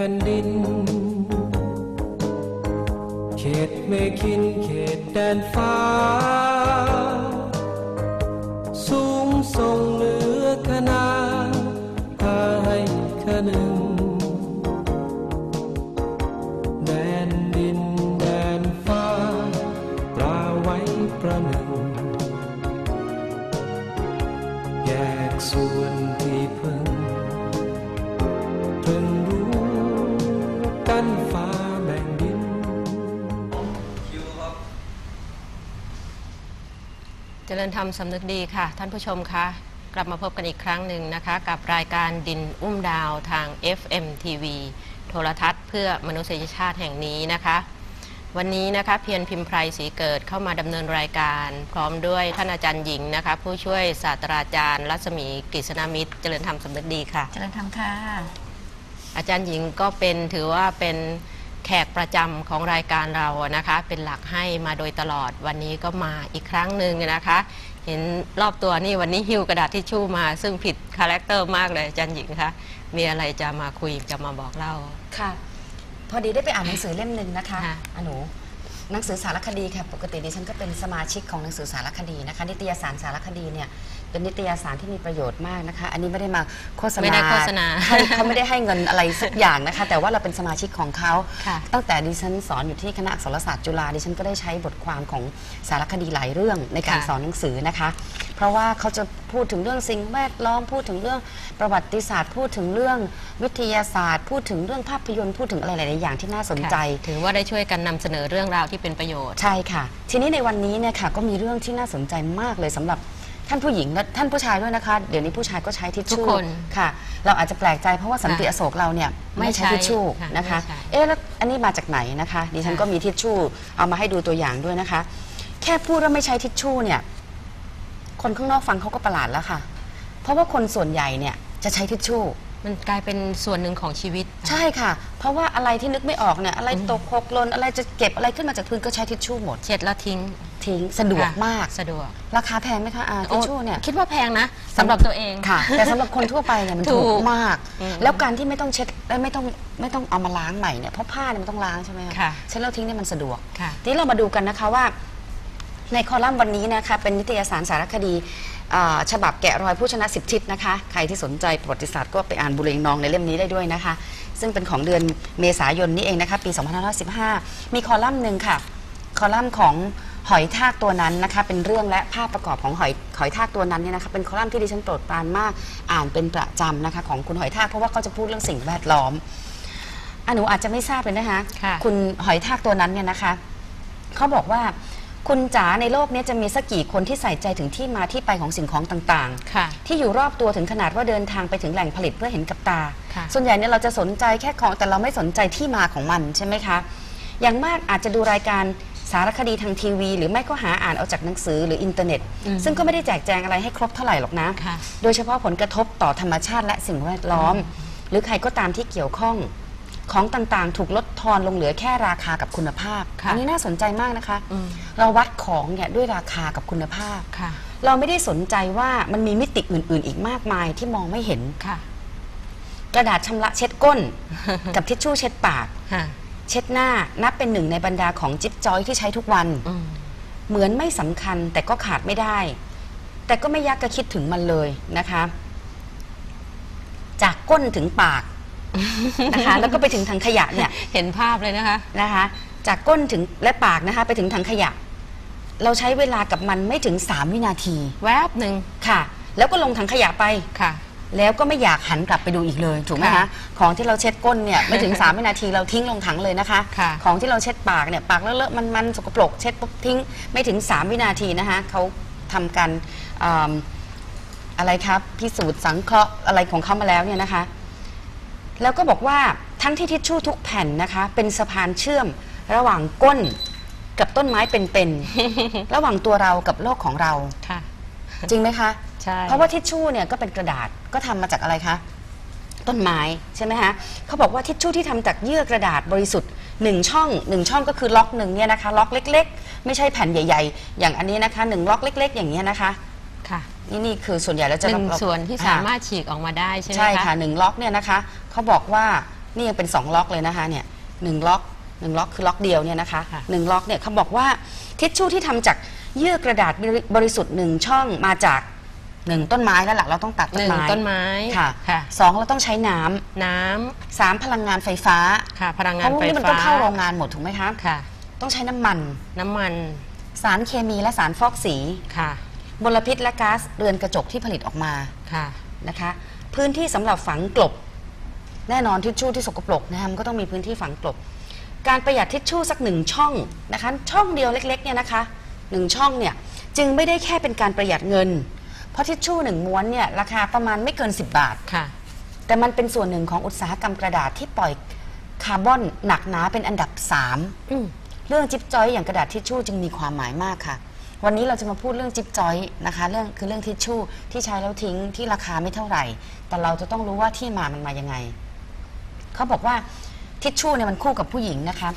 ผ่นดิน เขตเมคินเขตแดนฟ้า สูงส่งเหนือคณาพาให้คะหนึ่ง ริญธรรมสำนึกดีค่ะ ท่านผู้ชมคะกลับมาพบกันอีกครั้งหนึ่งนะคะ กับรายการดินอุ้มดาวทาง FM TV โทรทัศน์เพื่อมนุษยชาติแห่งนี้นะคะ วันนี้นะคะเพียรพิมพ์ไพรศรีเกิดเข้ามาดำเนินรายการ พร้อมด้วยท่านอาจารย์หญิงนะคะ ผู้ช่วยศาสตราจารย์ รัศมีกฤษณามิตร เจริญธรรมสำนึกดีค่ะ เจริญธรรมค่ะ อาจารย์หญิงก็เป็นถือว่าเป็น แขกประจำของรายการเราอะนะคะ เป็นหลักให้มาโดยตลอดวันนี้ก็มาอีกครั้งหนึ่งนะคะ เห็นรอบตัวนี่วันนี้หิวกระดาษทิชชู่มา ซึ่งผิดคาแรคเตอร์มากเลยอาจารย์หญิงคะมีอะไรจะมาคุยจะมาบอกเล่าค่ะ พอดีได้ไปอ่านหนังสือเล่มหนึ่งนะคะค่ะอะหนูหนังสือสารคดีค่ะปกติดิฉันก็เป็นสมาชิกของหนังสือสารคดีนะคะนิตยสารสารคดีเนี่ย เป็นนิตยสารที่มีประโยชน์มากนะคะ อันนี้ไม่ได้มาโฆษณาไม่ได้โฆษณาให้เขาไม่ได้ให้เงินอะไรสักอย่างนะคะ แต่ว่าเราเป็นสมาชิกของเขาค่ะตั้งแต่ดิฉันสอนอยู่ที่คณะอักษรศาสตร์จุฬาดิฉันก็ได้ใช้บทความของสารคดีหลายเรื่องในการค่ะสอนหนังสือนะคะ เพราะว่าเขาจะพูดถึงเรื่องสิ่งแวดล้อมพูดถึงเรื่องประวัติศาสตร์ พูดถึงเรื่องวิทยาศาสตร์ พูดถึงเรื่องภาพยนตร์พูดถึงอะไรหลายๆอย่างที่น่าสนใจค่ะถือว่าได้ช่วยกันนำเสนอเรื่องราวที่เป็นประโยชน์ใช่ค่ะ ทีนี้ในวันนี้เนี่ยค่ะก็มีเรื่องที่น่าสนใจมากเลยสำหรับ ท่านผู้หญิงและท่านผู้ชายด้วยนะคะ เดี๋ยวนี้ผู้ชายก็ใช้ทิชทุชู่กคนค่ะ เราอาจจะแปลกใจเพราะว่าสันติค่ะอโศกเราเนี่ยไม่ไม่ใช้ใช้ทิชชู่ค่ะนะคะ ไม่ใช้ เอ๊ะแล้วอันนี้มาจากไหนนะคะดิฉันค่ะก็มีทิชชู่เอามาให้ดูตัวอย่างด้วยนะคะ แค่พูดว่าไม่ใช้ทิชชู่เนี่ย คนข้างนอกฟังเขาก็ประหลาดแล้วค่ะ เพราะว่าคนส่วนใหญ่เนี่ยจะใช้ทิชชู่ มันกลายเป็นส่วนหนึ่งของชีวิต ใช่ค่ะ เพราะว่าอะไรที่นึกไม่ออกเนี่ย อะไรตกหกหล่นอะไรจะเก็บอะไรขึ้นมาจากพื้นก็ใช้ทิชชู่หมด เช็ดแล้วทิ้ง ทิ้งสะดวกค่ะมาก สะดวกราคาแพงไหมคะอาทิชชู่เนี่ย โอ้คิดว่าแพงนะสำหรับตัวเอง ค่ะ แต่สำหรับคนทั่วไปเนี่ยมันถูถูกกมาก อืมแล้วการที่ไม่ต้องเช็ดและไม่ต้องไม่ต้องเอามาล้างใหม่เนี่ยเพราะผ้าเนี่ยมันต้องล้างใช่ไหมค่ะเช็ดแล้วทิ้งเนี่ยมันสะดวกค่ะ ทีนี้เรามาดูกันนะคะว่า ในคอลัมน์วันนี้นะคะเป็นนิตยสารสารคดีอ่าฉบับแกะรอยผู้ชนะสิบทิศนะคะ ใครที่สนใจประวัติศาสตร์ก็ไปอ่านบุเรงนองในเล่มนี้ได้ด้วยนะคะ ซึ่งเป็นของเดือนเมษายนนี้เองนะคะ ปี 2515 มีคอลัมน์หนึ่งค่ะ คอลัมน์ของ หอยทากตัวนั้นนะคะเป็นเรื่องและภาพประกอบของหอยหอยทากตัวนั้นเนี่ยนะคะเป็นคอลัมน์ที่ดิฉันโปรดปรานมากอ่านเป็นประจำนะคะของคุณหอยทากเพราะว่าเขาจะพูดเรื่องสิ่งแวดล้อมอะหนูอาจจะไม่ทราบเลยนะคะค่ะณหอยทากตัวนั้นเนี่ยนะคะเขาบอกว่าคุณจ๋าในโลกนี้จะมีสักกี่คนที่ใส่ใจถึงที่มาที่ไปของสิ่งของต่างค่ะ ๆ ที่อยู่รอบตัวถึงขนาดว่าเดินทางไปถึงแหล่งผลิตเพื่อเห็นกับตา ค่ะ ส่วนใหญ่เนี่ยเราจะสนใจแค่ของแต่เราไม่สนใจที่มาของมันใช่ไหมคะ อย่างมากอาจจะดูรายการ สารคดีทางทีวี หรือไม่ก็หาอ่านเอาจากหนังสือหรืออินเทอร์เน็ตอืมซึ่งก็ไม่ได้แจกแจงอะไรให้ครบเท่าไหร่หรอกนะค่ะโดยเฉพาะผลกระทบต่อธรรมชาติและสิ่งแวดล้อม หรือใครก็ตามที่เกี่ยวข้องของต่างๆ ถูกลดทอนลงเหลือแค่ราคากับคุณภาพค่ะอันี้น่าสนใจมากนะคะอืมเราวัดของเนี่ยด้วยราคากับคุณภาพค่ะเราไม่ได้สนใจว่ามันมีมิติอื่น ๆ อีกมากมายที่มองไม่เห็นค่ะกระดาษชำระเช็ดก้น กับทิชชู่เช็ดปากค่ะ เช็ดหน้านับเป็นหนึ่งในบรรดาของจิ๊บจอยที่ใช้ทุกวัน อืม เหมือนไม่สำคัญแต่ก็ขาดไม่ได้ แต่ก็ไม่ยักจะคิดถึงมันเลยนะคะ จากก้นถึงปากนะคะ แล้วก็ไปถึงถังขยะเนี่ย เห็นภาพเลยนะคะ นะคะ จากก้นถึงและปากนะคะ ไปถึงถังขยะ เราใช้เวลากับมันไม่ถึง 3 วินาทีแวบหนึ่งค่ะ แล้วก็ลงถังขยะไป ค่ะ แล้วก็ไม่อยากหันกลับไปดูอีกเลยถูกไหมคะค่ะของที่เราเช็ดก้นเนี่ยไม่ถึง 3 วินาทีเราทิ้งลงถังเลยนะคะ ค่ะ ของที่เราเช็ดปากเนี่ยปากเลอะๆมันๆสกปรกเช็ดปุ๊บทิ้งไม่ถึง 3 วินาทีนะคะเขาทำกันอืมอะไรครับพิสูจน์สังเคราะห์อะไรของเขามาแล้วเนี่ยนะคะ แล้วก็บอกว่าทั้งที่ทิชชู่ทุกแผ่นนะคะ เป็นสะพานเชื่อมระหว่างก้นกับต้นไม้เป็นๆ ระหว่างตัวเรากับโลกของเรา ค่ะ จริงไหมคะใช่ เพราะว่าทิชชู่เนี่ยก็เป็นกระดาษก็ทำมาจากอะไรคะ ต้นไม้ใช่ไหมคะเขาบอกว่าทิชชู่ที่ทำจากเยื่อกระดาษบริสุทธิ์หนึ่งช่องหนึ่งช่องก็คือล็อกหนึ่งเนี่ยนะคะล็อกเล็ก ๆ ไม่ใช่แผ่นใหญ่ ๆ อย่างอันนี้นะคะหนึ่งล็อกเล็ก ๆ อย่างเงี้ยนะคะค่ะนี่นี่คือส่วนใหญ่แล้วจะหนึ่งเราส่วนที่อ่สามารถฉีกออกมาได้ใช่ไหมใช่คะค่ะหนึ่งล็อกเนี่ยนะคะเขาบอกว่านี่ยังเป็นสองล็อกเลยนะคะเนี่ยหนึ่งล็อกหนึ่งล็อกคือล็อกเดียวเนี่ยนะคะค่ะ หนึ่งล็อกเนี่ยเขาบอกว่าทิชชู่ที่ทำจากเยื่อกระดาษบริบริสุทธิ์หนึ่งช่องมาจาก หนึ่งต้นไม้แล้วล่ะเราต้องตัดหต้นนึ่งไม้ต้นไม้ค่ะค่ะสองเราต้องใช้น้ำน้ำสามพลังงานไฟฟ้าค่ะพลังเพงานราะพวกไฟนี้มันฟ้าต้องเข้าโรงงานหมดถูกไหมคะค่ะ ต้องใช้น้ำมัน น้ำมันสารเคมีและสารฟอกสีค่ะมลพิษและก๊าซเรือนกระจกที่ผลิตออกมาค่ะ นะคะ พื้นที่สำหรับฝังกลบ แน่นอนทิชชู่ที่สกปรกนะคะมันก็ต้องมีพื้นที่ฝังกลบ การประหยัดทิชชู่สักหนึ่งช่องนะคะช่องเดียวเล็กๆเนี่ยนะคะหนึ่งช่องเนี่ยจึงไม่ได้แค่เป็นการประหยัดเงินเพ ราะทิชชู่หนึ่งม้วนเนี่ยราคาประมาณไม่เกิน 10 บาท ค่ะ แต่มันเป็นส่วนหนึ่งของอุตสาหกรรมกระดาษที่ปล่อยคาร์บอนหนักหนาเป็นอันดับ3อืมเรื่องจิ๊บจ้อยอย่างกระดาษทิชชู่จึงมีความหมายมากค่ะ วันนี้เราจะมาพูดเรื่องจิ๊บจ้อยนะคะเรื่องคือเรื่องทิชชู่ที่ใช้แล้วทิ้งที่ราคาไม่เท่าไหร่ แต่เราจะต้องรู้ว่าที่มามันมายังไง เขาบอกว่าทิชชู่เนี่ยมันคู่กับผู้หญิงนะคะ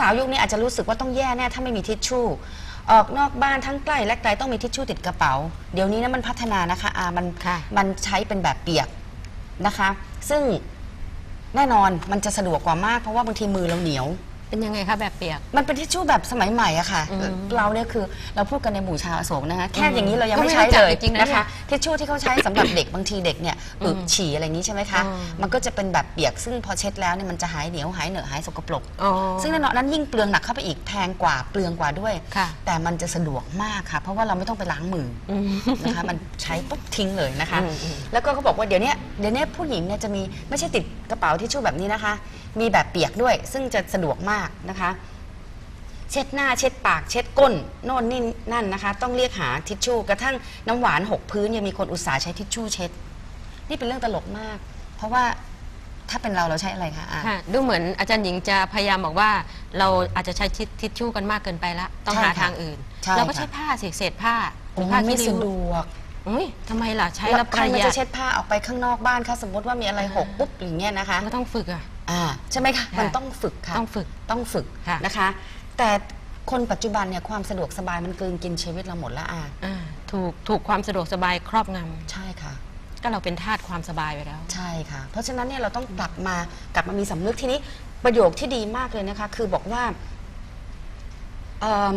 สาวๆยุคนี้อาจจะรู้สึกว่าต้องแย่แน่ถ้าไม่มีทิชชู่ ออกนอกบ้านทั้งใกล้และไกลต้องมีทิชชู่ติดกระเป๋า เดี๋ยวนี้นะมันพัฒนานะคะอามันค่ะมันใช้เป็นแบบเปียกนะคะ ซึ่งแน่นอนมันจะสะดวกกว่ามากเพราะว่าบางทีมือเราเหนียว เป็นยังไงคะแบบเปียก มันเป็นทิชชู่แบบสมัยใหม่อะค่ะ อืมเราเนี่ยคือเราพูดกันในหมู่ชาวอโศกนะคะแค่อืมอย่างนี้เรายังก็ไม่ไม่ใช้รู้จักเลยจริงๆนะนะคะทิชชู่ที่เขาใช้สำหรับเด็กบางทีเด็กเนี่ยอึฉี่อะไรอย่างนี้ใช่ไหมคะอืม มันก็จะเป็นแบบเปียกซึ่งพอเช็ดแล้วเนี่ยมันจะหายเหนียวหายเหนอะหายสกปรก อ๋อ ซึ่งแน่นอนนั้นยิ่งเปลืองหนักเข้าไปอีกแพงกว่าเปลืองกว่าด้วย ค่ะ แต่มันจะสะดวกมากค่ะ เพราะว่าเราไม่ต้องไปล้างมืออืม นะคะมันใช้ปุ๊บทิ้งเลยนะคะ อืมอืม แล้วก็เขาบอกว่าเดี๋ยวนี้เดี๋ยวนี้ผู้หญิงเนี่ยจะมีไม่ใช่ติดกระเป๋าทิชชู่แบบนี้นะคะ มีแบบเปียกด้วย ซึ่งจะสะดวกมากนะคะ เช็ดหน้าเช็ดปากเช็ดก้นโน่นนี่นั่นนะคะ ต้องเรียกหาทิชชู่กระทั่งน้ำหวานหกพื้นยังมีคนอุตส่าห์ใช้ทิชชู่เช็ด นี่เป็นเรื่องตลกมาก เพราะว่าถ้าเป็นเราเราใช้อะไรคะอะ ค่ะดูเหมือนอาจารย์หญิงจะพยายามบอกว่า เราอาจจะใช้ทิชชู่กันมากเกินไปละต้องใช่หาค่ะทางอื่น ใช่เราก็ค่ะ ใช้ผ้าสิเศษผ้าหโอ้รือผ้าไม่ที่ริ้สะวดวกอุ้ยทำไมล่ะใช้แล้แล้ววใคปรระมันหยัจะดเช็ดผ้าออกไปข้างนอกบ้านคะสมมติว่ามีอะไรหกปุ๊บอย่างเงี้ยนะคะ ก็ต้องฝึกอะ อ่าใช่ไหมคะค่ะมันต้องฝึกค่ะต้องฝึกต้องฝึกค่ะนะคะ แต่คนปัจจุบันเนี่ยความสะดวกสบายมันกลืนกินชีวิตเราหมดแล้วอะอ่าถูกถูกความสะดวกสบายครอบงใช่ค่ะำก็เราเป็นทาสความสบายไปแล้ว ใช่ค่ะ เพราะฉะนั้นเนี่ยเราต้องกลับมากลับมามีสำนึกทีนี้ประโยคที่ดีมากเลยนะคะ คือบอกว่าเอิ่ม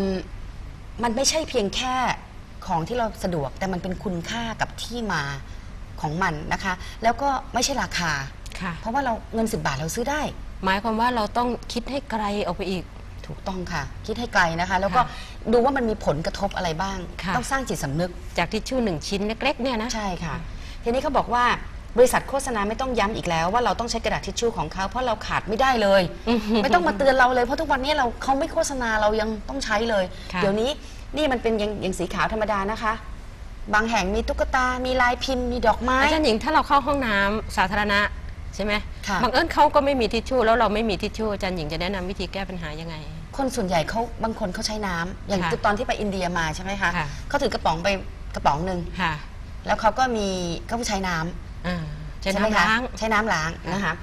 มันไม่ใช่เพียงแค่ของที่เราสะดวกแต่มันเป็นคุณค่ากับที่มาของมันนะคะ แล้วก็ไม่ใช่ราคา ค่ะ เพราะว่าเราเงินสิบบาทเราซื้อได้ หมายความว่าเราต้องคิดให้ไกลออกไปอีก ถูกต้องค่ะ คิดให้ไกลนะคะ แล้วก็ค่ะดูว่ามันมีผลกระทบอะไรบ้าง ค่ะ ต้องสร้างจิตสำนึก จากทิชชู่หนึ่งชิ้นเล็กๆเนี่ยนะ ใช่ค่ะ ทีนี้เขาบอกว่าบริษัทโฆษณาไม่ต้องย้ำอีกแล้วว่าเราต้องใช้กระดาษทิชชู่ของเขาเพราะเราขาดไม่ได้เลย อือหือไม่ต้องมาเตือนเราเลยเพราะทุกวันนี้เราเขาไม่โฆษณาเรายังต้องใช้เลย ค่ะ เดี๋ยวนี้นี่มันเป็นอย่างอย่างสีขาวธรรมดานะคะ บางแห่งมีตุ๊กตา มีลายพิมพ์ มีดอกไม้ อาจารย์หญิงถ้าเราเข้าห้องน้ำสาธารณะ ใช่ไหมค่ะบางเอิญเขาก็ไม่มีทิชชู่แล้วเราไม่มีทิชชู่อาจารย์หญิงจะแนะนำวิธีแก้ปัญหายังไง คนส่วนใหญ่เขาบางคนเขาใช้น้ำอย่างค่ะตอนที่ไปอินเดียมาใช่ไหมคะค่ะ เขาถือกระป๋องไปกระป๋องหนึ่งค่ะแล้วเขาก็มีเขาใช้น้ำอ่าใช้ใช่ไหมน้ำคะล้าง ใช้น้ำล้างนะคะ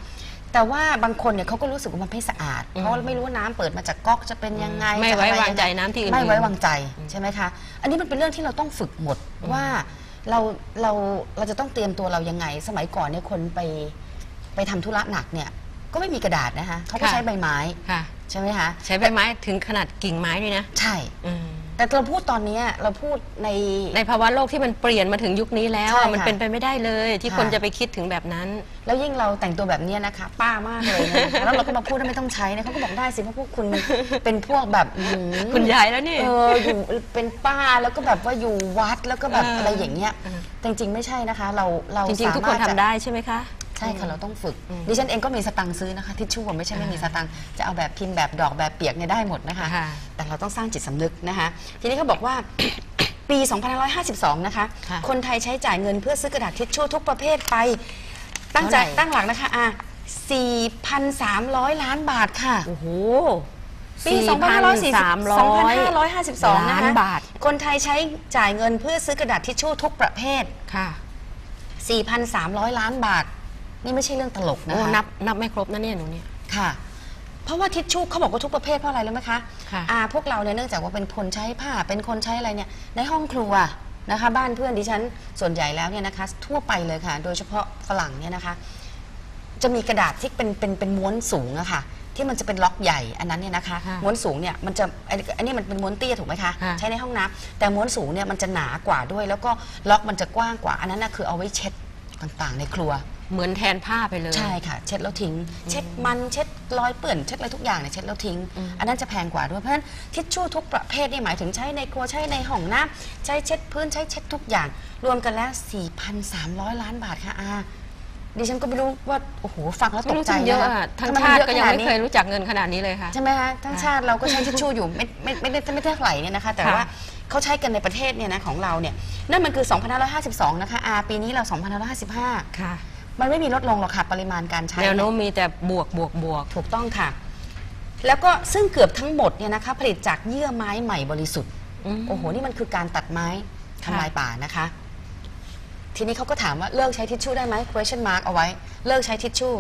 แต่ว่าบางคนเนี่ยเขาก็รู้สึกว่ามันไม่สะอาดอืมเพราะไม่รู้ว่าน้ำเปิดมาจากก๊อกจะเป็นยังไงไม่จะไว้อะไรวางใจน้ำที่อื่นไม่ไว้วางใจใช่ไหมคะ อันนี้มันเป็นเรื่องที่เราต้องฝึกหมดว่าเราเราเราจะต้องเตรียมตัวเรายังไง สมัยก่อนเนี่ยคนไป ไปทำธุระหนักเนี่ยก็ไม่มีกระดาษนะคะเขาก็ค่ะใช้ใบไม้ค่ะ ใช่ไหมคะใช้ใบไม้ถึงขนาดกิ่งไม้ด้วยนะ ใช่อืมแต่เราพูดตอนเนี้ยเราพูดในในภาวะโลกที่มันเปลี่ยนมาถึงยุคนี้แล้วใช่อะค่ะมันเป็นไปไม่ได้เลย ที่ค่ะคนจะไปคิดถึงแบบนั้น แล้วยิ่งเราแต่งตัวแบบเนี้ยนะคะ ป้ามากเลยนะแล้วเราก็มาพูดว่าไม่ต้องใช้นะเขาก็บอกได้สิเพราะพวกคุณมันเป็นพวกแบบอื้อหือคุณยายแล้วนี่เอออยู่เป็นป้าแล้วก็แบบว่าอยู่วัดแล้วก็แบบเออออะไรอย่างเงี้ยเออแต่จริงๆไม่ใช่นะคะ เราเราจริงๆทุกคนสามารถทำจะได้ใช่ไหมคะ ใช่ค่ะเราต้องฝึกอืมดิฉันเองก็มีสตังค์ซื้อนะคะทิชชู่อะไม่ใช่ไม่มีอ่าสตังค์จะเอาแบบพิมพ์แบบดอกแบบเปียกเนี่ยได้หมดนะคะค่ะแต่เราต้องสร้างจิตสำนึกนะคะ ทีนี้เขาบอกว่าปี 2552 นะคะค่ะคนไทยใช้จ่ายเงินเพื่อซื้อกระดาษทิชชู่ทุกประเภทไป ตั้งใจเท่าไหร่ตั้งหลักนะคะอะ4,300 ล้านบาทค่ะ โอ้โห ปี4,300 2552นะคะล้านบาท คนไทยใช้จ่ายเงินเพื่อซื้อกระดาษทิชชู่ทุกประเภท ค่ะ 4,300 ล้านบาท นี่ไม่ใช่เรื่องตลกนะโอ้คะนับนับไม่ครบนะเนี่ยหนูเนี่ย ค่ะ เพราะว่าทิชชู่เขาบอกว่าทุกประเภทเพราะอะไรรู้ไหมคะค่ะอ่าพวกเราเนี่ยเนื่องจากว่าเป็นคนใช้ผ้าเป็นคนใช้อะไรเนี่ยในห้องครัวนะคะ บ้านเพื่อนดิฉันส่วนใหญ่แล้วเนี่ยนะคะ ทั่วไปเลยค่ะ โดยเฉพาะฝรั่งเนี่ยนะคะ จะมีกระดาษที่เป็นเป็นเป็นม้วนสูงอะค่ะ ที่มันจะเป็นล็อกใหญ่อันนั้นเนี่ยนะคะ ค่ะม้วนสูงเนี่ยมันจะอันนี้อันนี้มันเป็นม้วนเตี้ยถูกไหมคะค่ะใช้ในห้องน้ำแต่ม้วนสูงเนี่ยมันจะหนากว่าด้วย แล้วก็ล็อกมันจะกว้างกว่า อันนั้นนะคือเอาไว้เช็ดต่างๆ ในครัว เหมือนแทนผ้าไปเลย ใช่ค่ะ เช็ดแล้วทิ้ง เช็ดมันเช็ดรอยเปื้อนเช็ดอะไรทุกอย่างเนี่ยเช็ดแล้วทิ้งอืมอันนั้นจะแพงกว่าด้วยเพราะฉะนั้นทิชชู่ทุกประเภทนี่หมายถึงใช้ในครัวใช้ในห้องน้ำใช้เช็ดพื้นใช้เช็ดทุกอย่าง รวมกันแล้ว 4,300 ล้านบาทค่ะอาดิฉันก็ไม่รู้ว่าโอ้โหฟังแล้วตไม่กรู้ใจจักเยอะนอะทั้งทำไมชาตินอะก็ยังขนาดไม่นี้เคยรู้จักเงินขนาดนี้เลยค่ะใช่ไหมคะทั้งชาติเราก็ใช้ทิชชู่อยู่ไม่ไม่ไม่ได้ไม่ได้เท่าไหร่เนี่ยนะคะ แต่ค่ะว่าเขาใช้กันในประเทศเนี่ยนะของเราเนี่ยนั่นมันคือ 2552 นะคะอาปีนี้เรา 2555 ค่ะ มันไม่มีลดลงหรอกค่ะปริมาณการใช้ แนวโน้มเยมีแต่บวกบวกบวกถูกต้องค่ะ แล้วก็ซึ่งเกือบทั้งหมดเนี่ยนะคะผลิตจากเยื่อไม้ใหม่บริสุทธิ์ ม โอ้โห นี่มันคือการตัดไม้ค่ะทำลายป่านะคะ ทีนี้เขาก็ถามว่าเลิกใช้ทิชชู่ได้ไหม question mark เอาไว้ เลิกใช้ทิชชู่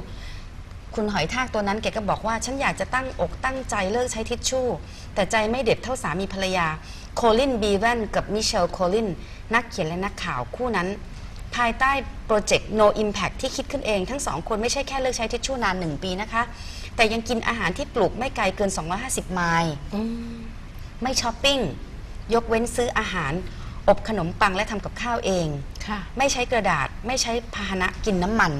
คุณหอยทากตัวนั้นแกก็บอกว่า ฉันอยากจะตั้งอกตั้งใจเลิกใช้ทิชชู่ แต่ใจไม่เด็ดเท่าสามีภรรยา โคลินบีแวนกับมิเชลโคลินนักเขียนและนักข่าวคู่นั้น ภายใต้โปรเจกต์ No Impact ที่คิดขึ้นเอง ทั้งสองคนไม่ใช่แค่เลิกใช้ทิชชู่นานหนึ่งปีนะคะ แต่ยังกินอาหารที่ปลูกไม่ไกลเกิน 250 ไมล์อืมไม่ช้อปปิ้ง ยกเว้นซื้ออาหาร อบขนมปังและทำกับข้าวเองค่ะไม่ใช้กระดาษ ไม่ใช้พาหนะกินน้ำมัน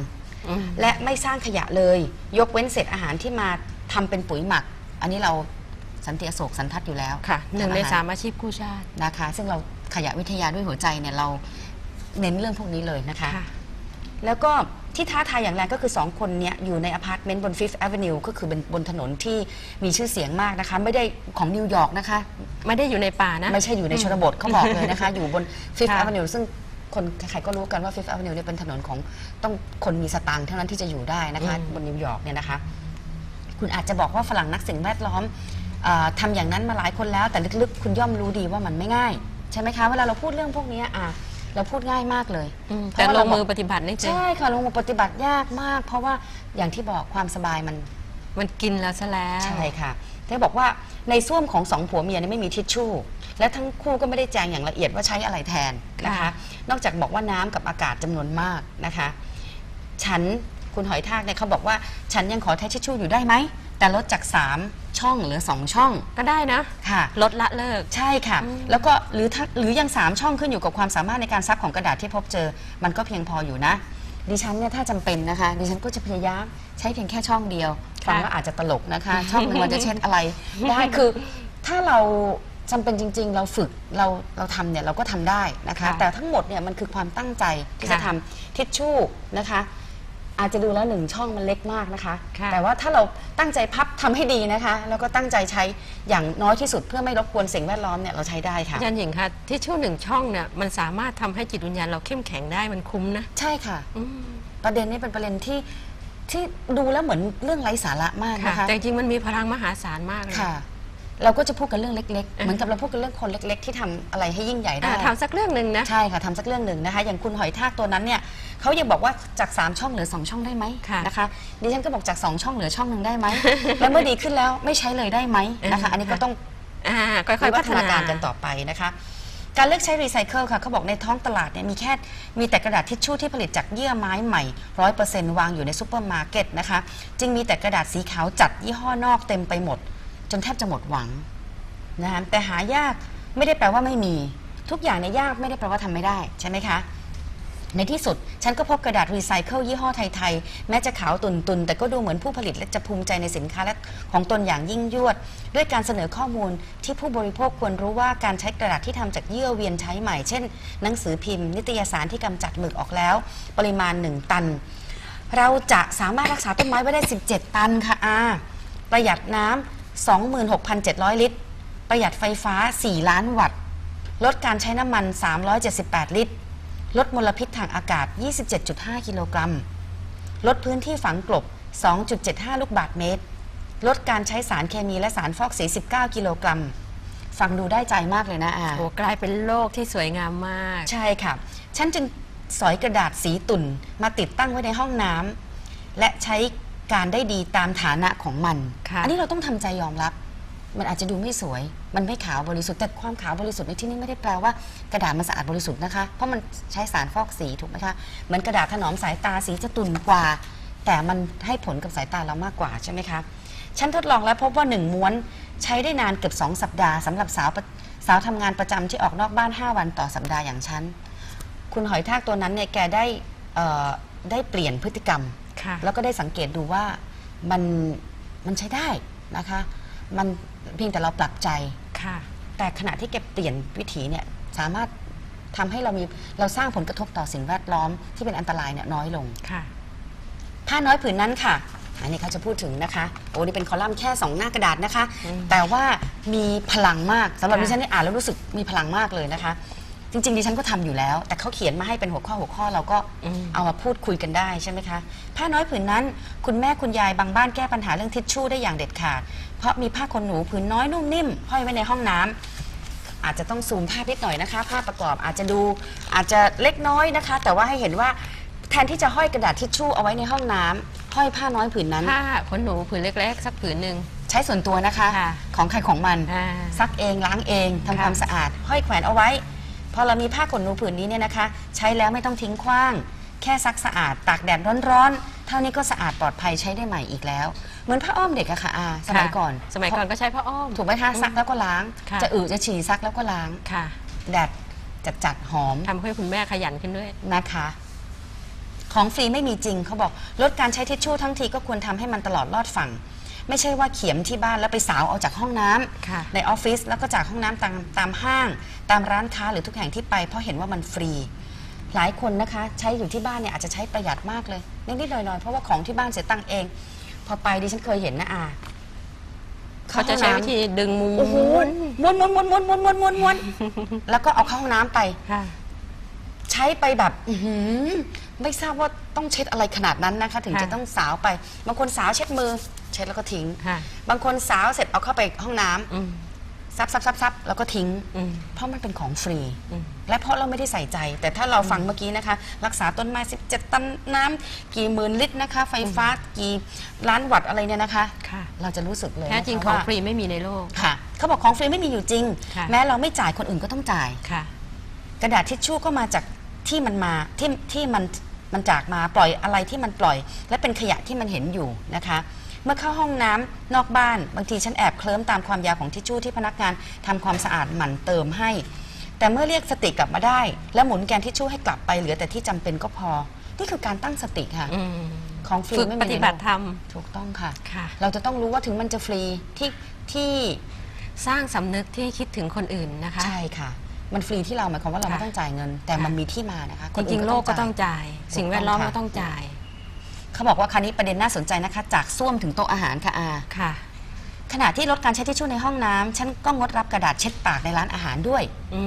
อืมและไม่สร้างขยะเลย ยกเว้นเศษอาหารที่มาทำเป็นปุ๋ยหมัก อันนี้เราสันติอโศกสันทัดอยู่แล้วค่ะหนึ่งในทำอหรสามอาชีพกู้ชาตินะคะ ซึ่งเราขยะวิทยาด้วยหัวใจเนี่ยเรา เน้นเรื่องพวกนี้เลยนะคะค่ะแล้วก็ที่ท้าทายอย่างแรงก็คือ 2 คนเนี้ยอยู่ในอพาร์ตเมนต์บน Fifth Avenue ก็คือเป็นบนถนนที่มีชื่อเสียงมากนะคะ ไม่ได้ของนิวยอร์กนะคะ ไม่ได้อยู่ในป่านะ ไม่ใช่อยู่ในชนบทเขาบอกเลยนะคะ อยู่บน Fifth ค่ะ Avenue ซึ่งคนใครๆก็รู้กันว่า Fifth Avenue เนี่ยเป็นถนนของต้องคนมีสตางค์เท่านั้นที่จะอยู่ได้นะคะ บนนิวยอร์กเนี่ยนะคะ คุณอาจจะบอกว่าฝรั่งนักสิ่งแวดล้อมเออทำอย่างนั้นมาหลายคนแล้ว แต่ลึกๆ คุณย่อมรู้ดีว่ามันไม่ง่าย ใช่ไหมคะเวลาเราพูดเรื่องพวกเนี้ยอะ เราพูดง่ายมากเลยอืมเพแต่ราะว่าลเรางมือปฏิบัตินี่จริง ใช่ค่ะลงมือปฏิบัติยากมาก เพราะว่าอย่างที่บอกความสบายมัน มันกินแล้วซะแล้ว ใช่ค่ะเธอบอกว่าในส้วมของสองผัวเมียเนี่ยไม่มีทิชชู่ และทั้งคู่ก็ไม่ได้แจงอย่างละเอียดว่าใช้อะไรแทนนะคะ ค่ะ นอกจากบอกว่าน้ำกับอากาศจำนวนมากนะคะ ฉันคุณหอยทากเนี่ยเขาบอกว่า ฉันยังขอใช้ทิชชู่อยู่ได้ไหม แต่ลดจาก 3 ช่องเหลือ 2 ช่องก็ได้นะ ค่ะ ลดละเลิก ใช่ค่ะ แล้วก็หรือถ้าหรือยัง 3 ช่องขึ้นอยู่กับความสามารถในการซับของกระดาษที่พบเจอ มันก็เพียงพออยู่นะ ดิฉันเนี่ยถ้าจำเป็นนะคะ ดิฉันก็จะพยายามใช้เพียงแค่ช่องเดียวฟังแล้วอาจจะตลกนะคะ ช่องหนึงมันจะเช็ดอะไรได้คือถ้าเราจำเป็นจริง ๆ เราฝึกเราเราทำเนี่ยเราก็ทำได้นะคะ ค่ะแต่ทั้งหมดเนี่ยมันคือความตั้งใจที่จะค่ะ ทำทิชชู่นะคะ อาจจะดูแล้วหนึ่งช่องมันเล็กมากนะคะ ค่ะแต่ว่าถ้าเราตั้งใจพับทำให้ดีนะคะ แล้วก็ตั้งใจใช้อย่างน้อยที่สุดเพื่อไม่รบกวนสิ่งแวดล้อมเนี่ยเราใช้ได้ค่ะ อาจารย์หญิงคะที่ช่วงหนึ่งช่องเนี่ยมันสามารถทำให้จิตวิญญาณเราเข้มแข็งได้มันคุ้มนะใช่ค่ะ อืมประเด็นนี้เป็นประเด็นที่ที่ดูแล้วเหมือนเรื่องไร้สาระมากค่ะนะคะ แต่จริงๆมันมีพลังมหาศาลมากเลย ค่ะ เราก็จะพูดกันเรื่องเล็กๆอ่าเหมือนกับเราพูดกันเรื่องคนเล็ก ๆ ที่ทำอะไรให้ยิ่งใหญ่ได้ อ่าทำสักเรื่องหนึ่งนะ ใช่ค่ะทำสักเรื่องหนึ่งนะคะ อย่างคุณหอยทากตัวนั้นเนี่ยเขายังบอกว่าจาก 3 ช่องเหลือ 2 ช่องได้ไหมค่ะนะคะดิฉันก็บอกจาก 2 ช่องเหลือช่องหนึ่งได้ไหม แล้วเมื่อดีขึ้นแล้วไม่ใช้เลยได้ไหมนะคะ อันนี้ก็ต้องอ่าค่วิอยๆวัพัฒฒนานาการกันต่อไปนะคะ การเลือกใช้รีไซเคิลค่ะเขาบอกในท้องตลาดเนี่ยมีแค่มีแต่กระดาษทิชชู่ที่ผลิตจากเยื่อไม้ใหม่ร้อยเปอร์เซ็นต์วางอยู่ในซูเปอร์มาร์เก็ตนะคะจึงมีแต่กระดาษสีขาวจัดยี่ห้อนอกเต็มไปหมด จนแทบจะหมดหวังนะคะแต่หายากไม่ได้แปลว่าไม่มี ทุกอย่างในยยากไม่ได้แปลว่าทำไม่ได้ใช่ไหมคะ ในที่สุดฉันก็พบกระดาษรีไซเคิลยี่ห้อไทยๆ แม้จะขาวตุนๆแต่ก็ดูเหมือนผู้ผลิตและจะภูมิใจในสินค้าและของตนอย่างยิ่งยวด ด้วยการเสนอข้อมูลที่ผู้บริโภคควรรู้ว่าการใช้กระดาษที่ทำจากเยื่อเวียนใช้ใหม่ เช่น หนังสือพิมพ์ นิตยสารที่กำจัดหมึกออกแล้ว ปริมาณ 1 ตัน เราจะสามารถรักษาต้นไม้ไว้ได้ 17 ตันค่ะอาประหยัดน้ำ 26,700 ลิตร ประหยัดไฟฟ้า 4 ล้านวัตต์ ลดการใช้น้ำมัน 378 ลิตร ลดมลพิษทางอากาศ 27.5 กิโลกรัม ลดพื้นที่ฝังกลบ 2.75 ลูกบาศก์เมตร ลดการใช้สารเคมีและสารฟอกสี 19 กิโลกรัม ฟังดูได้ใจมากเลยนะอาโอ้กลายเป็นโลกที่สวยงามมาก ใช่ค่ะ ฉันจึงสอยกระดาษสีตุ่นมาติดตั้งไว้ในห้องน้ำและใช้ การได้ดีตามฐานะของมันค่ะอันี้เราต้องทำใจยอมรับ มันอาจจะดูไม่สวย มันไม่ขาวบริสุทธิ์ แต่ความขาวบริสุทธิ์ในที่นี้ไม่ได้แปลว่ากระดาษมันสะอาดบริสุทธิ์นะคะ เพราะมันใช้สารฟอกสีถูกไหมคะ เหมือนกระดาษถนอมสายตาสีจะตุ่นกว่า แต่มันให้ผลกับสายตาเรามากกว่าใช่ไหมคะ ฉันทดลองแล้วพบว่าหนึ่งม้วนใช้ได้นานเกือบสองสัปดาห์สำหรับสาวประสาวทำงานประจำที่ออกนอกบ้าน 5 วันต่อสัปดาห์อย่างฉัน คุณหอยทากตัวนั้นเนี่ยแกได้เอ่อได้เปลี่ยนพฤติกรรม ค่ะ แล้วก็ได้สังเกตดูว่ามันมันใช้ได้นะคะ มันเพียงแต่เราปรับใจค่ะ แต่ขณะที่แกเปลี่ยนวิถีเนี่ยสามารถทำให้เรามีเราสร้างผลกระทบต่อสิ่งแวดล้อมที่เป็นอันตรายเนี่ยน้อยลงค่ะผ้าน้อยผืนนั้นค่ะ อันนี้เขาจะพูดถึงนะคะ โอ้นี่เป็นคอลัมน์แค่ 2 หน้ากระดาษนะคะอืมแต่ว่ามีพลังมากสำหรับค่ะดิฉันที่อ่านแล้วรู้สึกมีพลังมากเลยนะคะ จริงๆดิฉันก็ทำอยู่แล้ว แต่เขาเขียนมาให้เป็นหัวข้อหัวข้อเราก็อืมเอามาพูดคุยกันได้ใช่ไหมคะผ้าน้อยผืนนั้น คุณแม่คุณยายบางบ้านแก้ปัญหาเรื่องทิชชู่ได้อย่างเด็ดขาด เพราะมีผ้าขนหนูผืนน้อยนุ่มนิ่มห้อยไว้ในห้องน้ำ อาจจะต้องซูมภาพนิดหน่อยนะคะ ภาพประกอบอาจจะดูอาจจะเล็กน้อยนะคะ แต่ว่าให้เห็นว่าแทนที่จะห้อยกระดาษทิชชู่เอาไว้ในห้องน้ำห้อยผ้าน้อยผืนนั้น ผ้าขนหนูผืนเล็กๆ สักผืนหนึ่ง ใช้ส่วนตัวนะคะ ค่ะของใครของมัน อ่าซักเองล้างเองทำค่ะ ความสะอาด ห้อยแขวนเอาไว้ พอเรามีผ้าขนหนูผืนนี้เนี่ยนะคะ ใช้แล้วไม่ต้องทิ้งขว้าง แค่ซักสะอาด ตากแดดร้อนๆเท่านี้ก็สะอาดปลอดภัยใช้ได้ใหม่อีกแล้ว เหมือนผ้าอ้อมเด็กอะค่ะอาสมัยค่ะก่อน สมัยก่อนก็ใช้ผ้าอ้อม ถูกไหมคะซักแล้วก็ล้าง ค่ะ จะอึจะฉี่ซักแล้วก็ล้างค่ะแดดจัดจัดๆหอม ทำให้คุณแม่ขยันขึ้นด้วย นะคะ ของฟรีไม่มีจริงเขาบอกลดการใช้ทิชชู่ทั้งทีก็ควรทำให้มันตลอดรอดฝั่ง ไม่ใช่ว่าเขียมที่บ้านแล้วไปสาวเอาจากห้องน้ำค่ะ ในออฟฟิศแล้วก็จากห้องน้ำตามตามห้าง ตามร้านค้าหรือทุกแห่งที่ไป เพราะเห็นว่ามันฟรี หลายคนนะคะ ใช้อยู่ที่บ้านเนี่ยอาจจะใช้ประหยัดมากเลยนิดๆหน่อยๆเพราะว่าของที่บ้านเสียตังค์เอง พอไปดิฉันเคยเห็นนะอาเขาจะใช้วิธีดึงมุมโอ้โหม้วนม้วนม้วนม้วนม้วนม้วนม้วนม้วนแล้วก็เอาเข้าห้องน้ำไป ค่ะ ใช้ไปแบบอื้อหือไม่ทราบว่าต้องเช็ดอะไรขนาดนั้นนะคะ ถึงค่ะ จะต้องสาวไปบางคนสาวเช็ดมือ เช็ดแล้วก็ทิ้ง ค่ะ บางคนสาวเสร็จเอาเข้าไปห้องน้ำอืม ซับซับซับซับแล้วก็ทิ้ง อืมเพราะมันเป็นของฟรี อืม และเพราะเราไม่ได้ใส่ใจ แต่ถ้าเราฟังเมื่อกี้นะคะ รักษาต้นไม้ 17 ตันน้ำกี่หมื่นลิตรนะคะ ไฟฟ้ากี่ล้านวัตต์อะไรเนี่ยนะคะ ค่ะ เราจะรู้สึกเลยแท้จริงนะคะของว่าฟรีไม่มีในโลก ค่ะ เขาบอกของฟรีไม่มีอยู่จริง ค่ะ แม้เราไม่จ่ายคนอื่นก็ต้องจ่าย ค่ะ กระดาษทิชชู่ก็มาจากที่มันมาที่ที่มันมันจากมาปล่อยอะไรที่มันปล่อย และเป็นขยะที่มันเห็นอยู่นะคะเมื่อเข้าห้องน้ำนอกบ้าน บางทีฉันแอบเคลิ้มตามความยาวของทิชชู่ที่พนักงานทำความสะอาดหมั่นเติมให้ แต่เมื่อเรียกสติกลับมาได้ แล้วหมุนแกนทิชชู่ให้กลับไปเหลือแต่ที่จำเป็นก็พอ นี่คือการตั้งสติค่ะ อืม ของฟรีฝึกไม่มีปฏิบัติธรรมถูกต้องค่ะ ค่ะ เราจะต้องรู้ว่าถึงมันจะฟรีที่ที่สร้างสำนึกที่คิดถึงคนอื่นนะคะ ใช่ค่ะ มันฟรีที่เราหมายความว่าเราค่ะไม่ต้องจ่ายเงิน แต่ค่ะมันมีที่มานะคะจคนอื่รินงๆโลกก็ต้องจ่ายจ่ายถูกสิ่งแวดล้อมต้องค่ะก็ต้องจ่าย เขาบอกว่าคราวนี้ประเด็นน่าสนใจนะคะ จากส้วมถึงโต๊ะอาหารค่ะอาค่ะ ขณะที่ลดการใช้ทิชชู่ในห้องน้ำฉันก็งดรับกระดาษเช็ดปากในร้านอาหารด้วย อื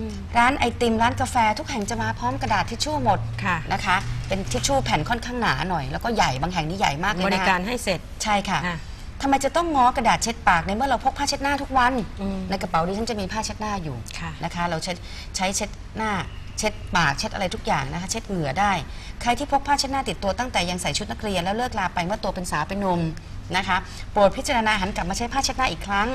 ม ร้านไอติมร้านกาแฟทุกแห่งจะมาพร้อมกระดาษทิชชู่หมดค่ะ นะคะ เป็นทิชชู่แผ่นค่อนข้างหนาหน่อย แล้วก็ใหญ่บางแห่งนี่ใหญ่มากเลยบนะคะริการให้เสร็จ ใช่ค่ะค่ะทำไมจะต้องง้อกระดาษเช็ดปากในเมื่อเราพกผ้าเช็ดหน้าทุกวัน อืมในกระเป๋าดิฉันจะมีผ้าเช็ดหน้าอยู่ค่ะ นะคะ เราใช้ใช้เช็ดหน้า เช็ดปากเช็ดอะไรทุกอย่างนะคะเช็ดเหงื่อได้ ใครที่พกผ้าเช็ดหน้าติดตัวตั้งแต่ยังใส่ชุดนักเรียนแล้วเลิกลาไปเมื่อตัวเป็นสาวเป็นนมนะคะโปรดพิจารณาหันกลับมาใช้ผ้าเช็ดหน้าอีกครั้ง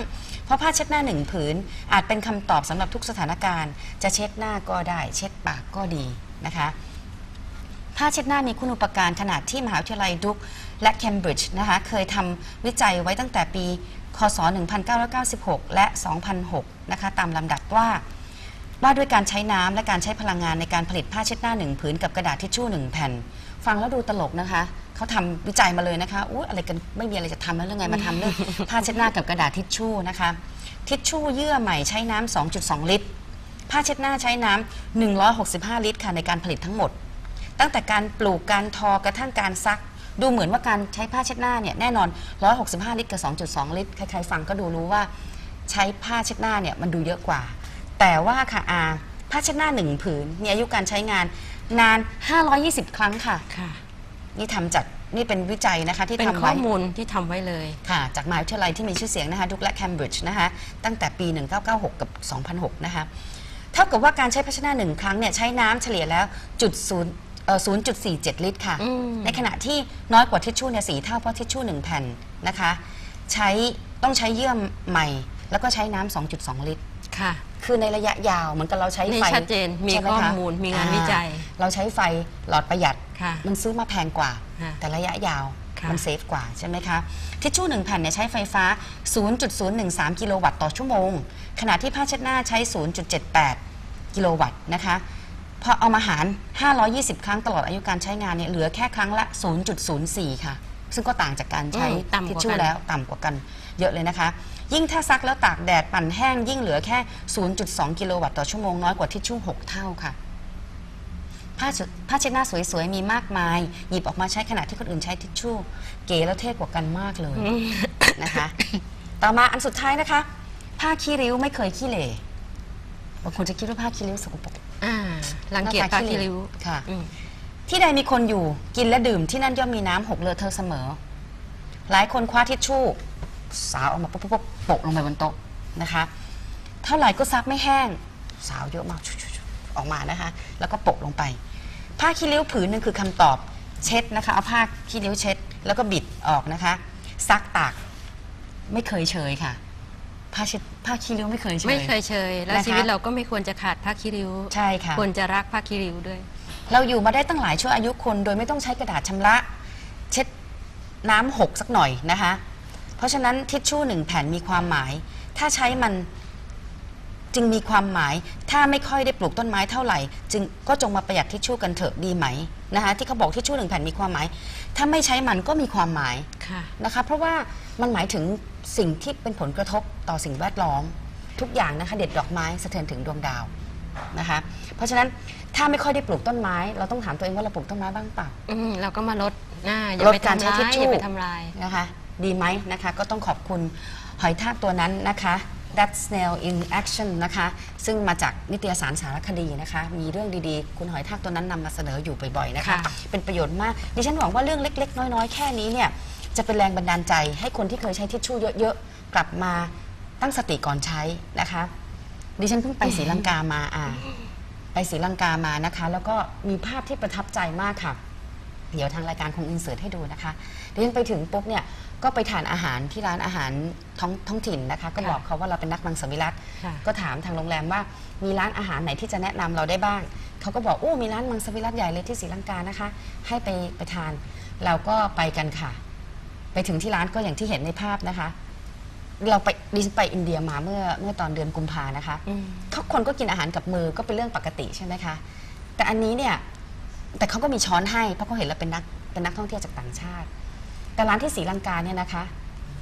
เพราะผ้าเช็ดหน้าหนึ่งผืน อาจเป็นคำตอบสำหรับทุกสถานการณ์ จะเช็ดหน้าก็ได้ เช็ดปากก็ดีนะคะผ้าเช็ดหน้ามีคุณอุปการขนาดที่มหาวิทยาลัยดุกและเคมบริดจ์นะคะเคยทำวิจัยไว้ตั้งแต่ปี คศ 1996 และ 2006 นะคะตามลำดับว่า ว่าด้วยการใช้น้ำและการใช้พลังงานในการผลิตผ้าเช็ดหน้าหนึ่งผืนกับกระดาษทิชชู่หนึ่งแผ่น ฟังแล้วดูตลกนะคะเขาทำวิจัยมาเลยนะคะอุ้ยอะไรกันไม่มีอะไรจะทำแล้วเรื่องไงมาทำเรื่องผ้าเช็ดหน้ากับกระดาษทิชชู่นะคะ ทิชชู่เยื่อใหม่ใช้น้ำ2.2 ลิตร ผ้าเช็ดหน้าใช้น้ำ165 ลิตรค่ะในการผลิตทั้งหมด ตั้งแต่การปลูกการทอกระทั่งการซักดูเหมือนว่าการใช้ผ้าเช็ดหน้าเนี่ยแน่นอน 165 ลิตรกับ 2.2 ลิตร ใครๆ ฟังก็ดูรู้ว่า ใช้ผ้าเช็ดหน้าเนี่ยมันดูเยอะกว่า แต่ว่าค่ะอาผ้าเช็ดหน้าหนึ่งผืน มีอายุการใช้งานนาน 520 ครั้งค่ะ ค่ะ นี่ทำจากนี่เป็นวิจัยนะคะที่เป็นทำข้อไว้มูลที่ทำไว้เลย ค่ะจากมหาวิทยาลัยที่มีชื่อเสียงนะคะดุกและแคมบริดจ์นะคะตั้งแต่ปี 1996 กับ 2006 นะคะเท่ากับว่าการใช้ภาชนะหนึ่งครั้งเนี่ยใช้น้ำเฉลี่ยแล้วจุดศูนย์เอ่อ0.47 ลิตรค่ะ อืม ในขณะที่น้อยกว่าทิชชู่เนี่ยสีเท่าเพราะทิชชู่หนึ่งแผ่นนะคะ ใช้ต้องใช้เยื่อใหม่ แล้วก็ใช้น้ำ2.2 ลิตร ค่ะ คือในระยะยาวเหมือนกับเราใช้นี่ไฟชัดเจนมีใช่ไหข้อคะมูลมีงานอ่วิจัยเราใช้ไฟหลอดประหยัด ค่ะมันซื้อมาแพงกว่า ค่ะแต่ระยะยาวค่ะ มันเซฟกว่าใช่ไหมคะทิชชู่1แผ่นเนี่ยใช้ไฟฟ้า 0.013 กิโลวัตต์ต่อชั่วโมง ขณะที่ผ้าเช็ดหน้าใช้ 0.78 กิโลวัตต์นะคะพอเอามาหาร 520 ครั้งตลอดอายุการใช้งานเนี่ยเหลือแค่ครั้งละ 0.04 ค่ะ ซึ่งก็ต่างจากการใช้อืมต่ำกว่าทิชชู่กันแล้วต่ำกว่ากันเยอะเลยนะคะ ยิ่งถ้าซักแล้วตากแดดปั่นแห้งยิ่งเหลือแค่ 0.2 กิโลวัตต์ต่อชั่วโมงน้อยกว่าทิชชู่6 เท่าค่ะผ้าเช็ดผ้าเช็ดหน้าสวยๆ มีมากมาย หยิบออกมาใช้ขณะที่คนอื่นใช้ทิชชู่ เก๋แล้วเท่กว่ากันมากเลยนะคะ ต่อมาอันสุดท้ายนะคะ ผ้าขี้ริ้วไม่เคยขี้เหร่บางคนจะคิดว่าผ้าขี้ริ้วสกปรกอ่ารังเกียจปลาคิริ้วค่ะอืมที่ใดมีคนอยู่กินและดื่มที่นั่นย่อมมีน้ำหกเลอะเทอะเสมอ หลายคนคว้าทิชชู่ สาวออกมาปุ๊บปุ๊บปุ๊บโปะลงไปบนโต๊ะนะคะ เท่าไหร่ก็ซักไม่แห้ง สาวเยอะมากชุบๆๆออกมานะคะ แล้วก็โปะลงไป ผ้าขี้ริ้วผืนหนึงคือคำตอบเช็ดนะคะเอาผ้าขี้ริ้วเช็ด แล้วก็บิดออกนะคะ ซักตากไม่เคยเชยค่ะ ผ้าเช็ดผ้าขี้ริ้วไม่เคยเชยไม่เคยเชย แล้วนะคะชีวิตเราก็ไม่ควรจะขาดผ้าคิริ้วใช่ค่ะ ควรจะรักผ้าคิริ้วด้วย เราอยู่มาได้ตั้งหลายชั่วอายุคน โดยไม่ต้องใช้กระดาษชำระ เช็ดน้ำหกสักหน่อยนะคะ เพราะฉะนั้นทิชชู่หนึ่งแผ่นมีความหมาย ถ้าใช้มันจึงมีความหมาย ถ้าไม่ค่อยได้ปลูกต้นไม้เท่าไหร่ จึงก็จงมาประหยัดทิชชู่กันเถอะดีไหมนะคะที่เขาบอกทิชชู่หนึ่งแผ่นมีความหมาย ถ้าไม่ใช้มันก็มีความหมายค่ะนะคะเพราะว่ามันหมายถึงสิ่งที่เป็นผลกระทบต่อสิ่งแวดล้อม ทุกอย่างนะคะเด็ดดอกไม้สะเทือนถึงดวงดาวนะคะเพราะฉะนั้นถ้าไม่ค่อยได้ปลูกต้นไม้ เราต้องถามตัวเองว่าเราปลูกต้นไม้บ้างเปล่าอืมเราก็มาลดหน้าอย่าลดไปการทำใช้ร้ายทิชชู่อย่าไปทำลายนะคะ ดีไหมนะคะ ก็ต้องขอบคุณหอยทากตัวนั้นนะคะ That Snail in Action นะคะ ซึ่งมาจากนิตยสารสารคดีนะคะ มีเรื่องดีๆ คุณหอยทากตัวนั้นนำมาเสนออยู่บ่อยๆนะคะ ค่ะ เป็นประโยชน์มาก ดิฉันหวังว่าเรื่องเล็ก ๆ น้อยๆ แค่นี้เนี่ย จะเป็นแรงบันดาลใจให้คนที่เคยใช้ทิชชู่เยอะๆ กลับมาตั้งสติก่อนใช้นะคะ ดิฉันเพิ่งไปศรีลังกามาอ่า ไปศรีลังกามานะคะ แล้วก็มีภาพที่ประทับใจมากค่ะ เดี๋ยวทางรายการคงอินเสิร์ตให้ดูนะคะดิฉันไปถึงปุ๊บเนี่ย ก็ไปทานอาหารที่ร้านอาหารท้องท้องถิ่นนะคะ ก็ค่ะบอกเขาว่าเราเป็นนักมังสวิรัตค่ะก็ถามทางโรงแรมว่า มีร้านอาหารไหนที่จะแนะนำเราได้บ้าง เขาก็บอกโอ้มีร้านมังสวิรัตใหญ่เลยที่ศรีลังกานะคะ ให้ไปไปทาน เราก็ไปกันค่ะ ไปถึงที่ร้านก็อย่างที่เห็นในภาพนะคะ เราไปดิฉันไปอินเดียมาเมื่อเมื่อตอนเดือนกุมภานะคะ อืมเขาคนก็กินอาหารกับมือก็เป็นเรื่องปกติใช่ไหมคะ แต่อันนี้เนี่ย แต่เขาก็มีช้อนให้เพราะเขาเห็นเราเป็นนักเป็นนักท่องเที่ยวจากต่างชาติ แต่ร้านที่ศรีลังกาเนี่ยนะคะ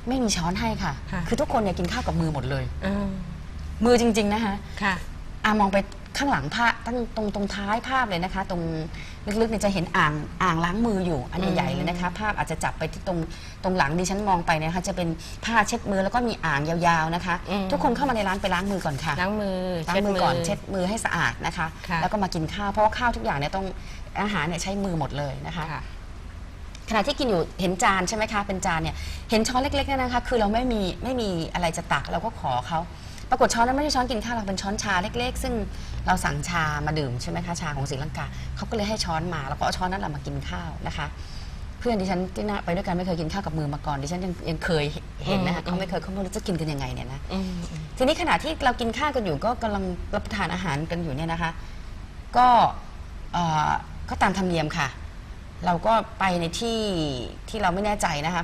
ไม่มีช้อนให้ค่ะ ค่ะ คือทุกคนเนี่ยกินข้าวกับมือหมดเลย อืมมือจริง ๆ นะคะค่ะ อามองไปข้างหลังภาพตั้งตรงตรงท้ายภาพเลยนะคะ ตรงลึกๆเนี่ยจะเห็นอ่างอ่างล้างมืออยู่ อันใหญ่ๆเลยนะคะ ภาพอาจจะจับไปที่ตรงตรงหลังดิฉันมองไปเนยนะคะ จะเป็นผ้าเช็ดมือแล้วก็มีอ่างยาวๆนะคะ อืม ทุกคนเข้ามาในร้านไปล้างมือก่อนค่ะ ล้างมือล้างมือก่อนเช็ดมือให้สะอาดนะคะ ค่ะแล้วก็มากินข้าวเพราะว่าข้าวทุกอย่างเนี่ยต้องอาหารเนี่ยใช้มือหมดเลยนะคะ ค่ะ ขณะที่กินอยู่เห็นจานใช่ไหมคะเป็นจานเนี่ยเห็นช้อนเล็กๆเนี่ยนะคะ คือเราไม่มีไม่มีอะไรจะตักเราก็ขอเขาปรากฏช้อนนั้นไม่ใช่ช้อนกินข้าวเราเป็นช้อนชาเล็ก ๆ ซึ่งเราสั่งชามาดื่มใช่ไหมคะชาของศรีลังกาเขาก็เลยให้ช้อนมาแล้วก็เอาช้อนนั้นเรามากินข้าวนะคะ เพื่อนดิฉันที่น่าไปด้วยกันไม่เคยกินข้าวกับมือมาก่อนดิฉันยังยังเคยเห็นนะคะอืมเขาไม่เคยเขาไม่รู้จะกินกันยังไงเนี่ยนะอืมอืมทีนี้ขณะที่เรากินข้าวกันอยู่ก็กำลังรับประทานอาหารกันอยู่เนี่ยนะคะ ก็เอ่อก็ตามธรรมเนียมค่ะ เราก็ไปในที่ที่เราไม่แน่ใจนะคะ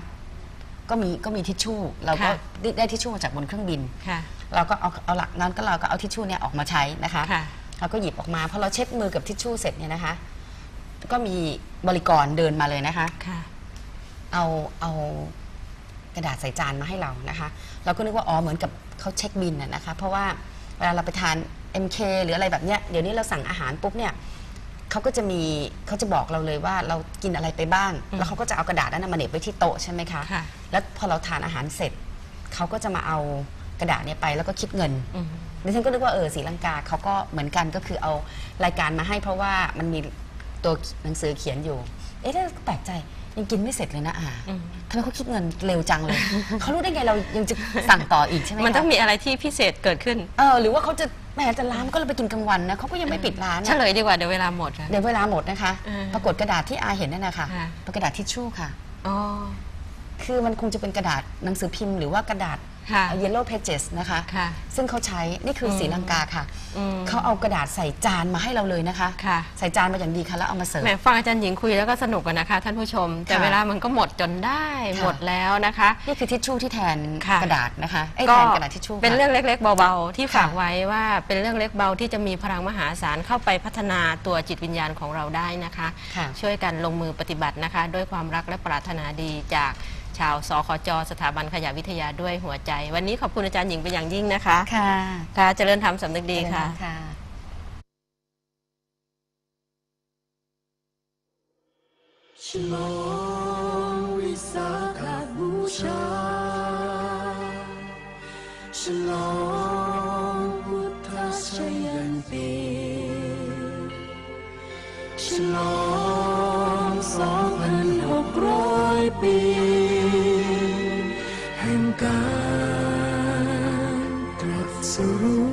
ก็มีก็มีทิชชู่ เราก็ค่ะได้ได้ทิชชู่มาจากบนเครื่องบิน ค่ะ เราก็เอาเอาหลักนั้นก็เราก็เอาทิชชู่เนี่ยออกมาใช้นะคะ ค่ะ เราก็หยิบออกมาพอเราเช็ดมือกับทิชชู่เสร็จเนี่ยนะคะ ก็มีบริกรเดินมาเลยนะคะ ค่ะ เอาเอากระดาษใส่จานมาให้เรานะคะ เราก็นึกว่าอ๋อเหมือนกับเขาเช็คบินน่ะนะคะ เพราะว่าเวลาเราไปทาน MK หรืออะไรแบบเนี้ยเดี๋ยวนี้เราสั่งอาหารปุ๊บเนี่ย เขาก็จะมีเขาจะบอกเราเลยว่าเรากินอะไรไปบ้างอืมแล้วเขาก็จะเอากระดาษนั้นนะมาเหน็บไว้ที่โต๊ะใช่ไหมคะค่ะ แล้วพอเราทานอาหารเสร็จเขาก็จะมาเอากระดาษเนี่ยไปแล้วก็คิดเงิน อืม ดิฉันก็นึกว่าเออศรีลังกาเขาก็เหมือนกันก็คือเอารายการมาให้เพราะว่ามันมีตัวหนังสือเขียนอยู่ เอ๊ะแล้วก็แปลกใจยังกินไม่เสร็จเลยนะอาอืม ทำไมเขาคิดเงินเร็วจังเลย เขารู้ได้ไงเรายังจะสั่งต่ออีกใช่ไหมมันต้องคะมีอะไรที่พิเศษเกิดขึ้น เออหรือว่าเขาจะ แหมจะร้านก็เลยไปกินกลางวันนะเขาก็ยังไม่ปิดร้านเฉนะลยดีกว่าเดี๋ยวเวลาหมดค่ะ เดี๋ยวเวลาหมดนะคะเออปรากฏกระดาษที่อาเห็นนั่นนะคะค่ะ เป็นกระดาษทิชชู่ค่ะ อ๋อ คือมันคงจะเป็นกระดาษหนังสือพิมพ์หรือว่ากระดาษ ค่ะ yellow pages นะคะค่ะซึ่งเขาใช้นี่คืออมศรีลังกาค่ะอืม เขาเอากระดาษใส่จานมาให้เราเลยนะคะ ค่ะ ใส่จานมาอย่างดีค่ะแล้วเอามาเสิร์ฟ แหมฟังอาจารย์หญิงคุยแล้วก็สนุกกันนะคะ ท่านผู้ชม แต่ค่ะเวลามันก็หมดจนได้ค่ะ หมดแล้วนะคะ นี่คือทิชชู่ที่แทนค่ะ กระดาษนะคะไอ้ยก็แทนกระดาษทิชชู่เป็นค่ะเรื่องเล็ก ๆ เบาๆ ที่ค่ะ ฝากไว้ว่าเป็นเรื่องเล็กเบาที่จะมีพลังมหาศาลเข้าไปพัฒนาตัวจิตวิญญาณของเราได้นะคะ ค่ะ ช่วยกันลงมือปฏิบัตินะคะ ด้วยความรักและปรารถนาดีจาก ชาวสคจสถาบันขยะวิทยาด้วยหัวใจ วันนี้ขอบคุณอาจารย์หญิงเป็นอย่างยิ่งนะคะ ค่ะค่ะเจริญธรรมสำนึกดีค่ะ ค่ะฉลองวิสาขบูชาฉลองพุทธชยันตีฉลองสองพันหกร้อยปีแห่ง การตรัสรู้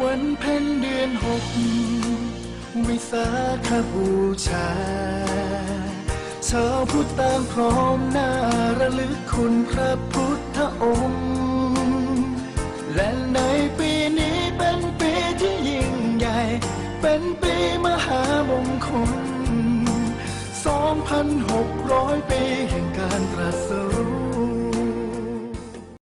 วันเพ็ญเดือนหกวิสาขบูชาชาวพุทธต่างพร้อมหน้าระลึกคุณพระพุทธองค์ และในปีนี้เป็นปีที่ยิ่งใหญ่เป็นปี หกร้อยปีแห่งการ